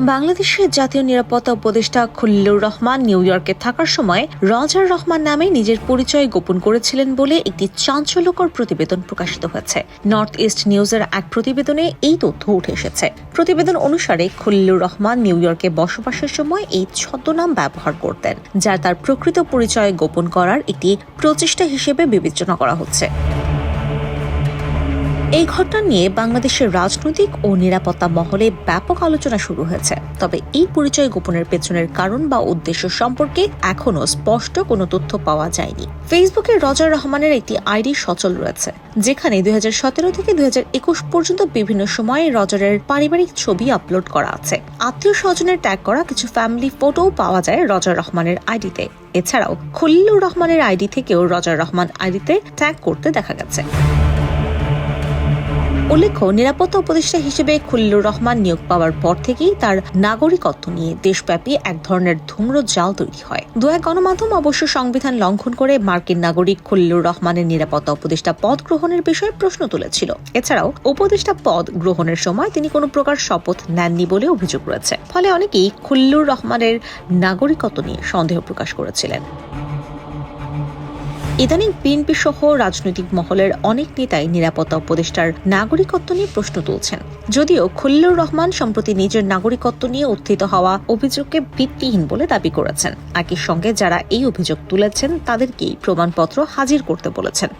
বাংলাদেশের জাতীয় নিরাপত্তা উপদেষ্টা খলিলুর রহমান নিউ ইয়র্কে থাকার সময় রজার রহমান নামে নিজের পরিচয় গোপন করেছিলেন বলে একটি চাঞ্চল্যকর প্রতিবেদন প্রকাশিত হয়েছে। নর্থ ইস্ট নিউজের এক প্রতিবেদনে এই তথ্য উঠে এসেছে। প্রতিবেদন অনুসারে খলিলুর রহমান নিউ ইয়র্কে বসবাসের সময় এই ছদ্মনাম ব্যবহার করতেন, যা তার প্রকৃত পরিচয় গোপন করার একটি প্রচেষ্টা হিসেবে বিবেচনা করা হচ্ছে। এই ঘটনা নিয়ে বাংলাদেশের রাজনৈতিক ও নিরাপত্তা মহলে ব্যাপক আলোচনা শুরু হয়েছে। তবে এই পরিচয় গোপনের পেছনের কারণ বা উদ্দেশ্য সম্পর্কে এখনও স্পষ্ট কোনো তথ্য পাওয়া যায়নি। ফেসবুকে রজার রহমানের একটি আইডি সচল রয়েছে, যেখানে দুই হাজার সতেরো থেকে দুই হাজার একুশ পর্যন্ত বিভিন্ন সময়ে রজারের পারিবারিক ছবি আপলোড করা আছে। আত্মীয় স্বজনের ট্যাগ করা কিছু ফ্যামিলি ফটোও পাওয়া যায় রজার রহমানের আইডিতে। এছাড়াও খলিলুর রহমানের আইডি থেকেও রজার রহমান আইডিতে ট্যাগ করতে দেখা গেছে। উল্লেখ্য, নিরাপত্তা উপদেষ্টা হিসেবে খলিলুর রহমান নিয়োগ পাওয়ার পর থেকেই তার নাগরিকত্ব নিয়ে দেশব্যাপী এক ধরনের ধূম্র জাল তৈরি হয়। দু এক গণমাধ্যম অবশ্য সংবিধান লঙ্ঘন করে মার্কিন নাগরিক খলিলুর রহমানের নিরাপত্তা উপদেষ্টা পদ গ্রহণের বিষয়ে প্রশ্ন তুলেছিল। এছাড়াও, উপদেষ্টা পদ গ্রহণের সময় তিনি কোনো প্রকার শপথ নেননি বলে অভিযোগ রয়েছে। ফলে অনেকেই খলিলুর রহমানের নাগরিকত্ব নিয়ে সন্দেহ প্রকাশ করেছিলেন। ইদানিং বিএনপি সহ রাজনৈতিক মহলের অনেক নেতাই নিরাপত্তা উপদেষ্টার নাগরিকত্ব নিয়ে প্রশ্ন তুলছেন। যদিও খলিলুর রহমান সম্প্রতি নিজের নাগরিকত্ব নিয়ে উত্থিত হওয়া অভিযোগকে ভিত্তিহীন বলে দাবি করেছেন। একই সঙ্গে যারা এই অভিযোগ তুলেছেন, তাদেরকেই প্রমাণপত্র হাজির করতে বলেছেন।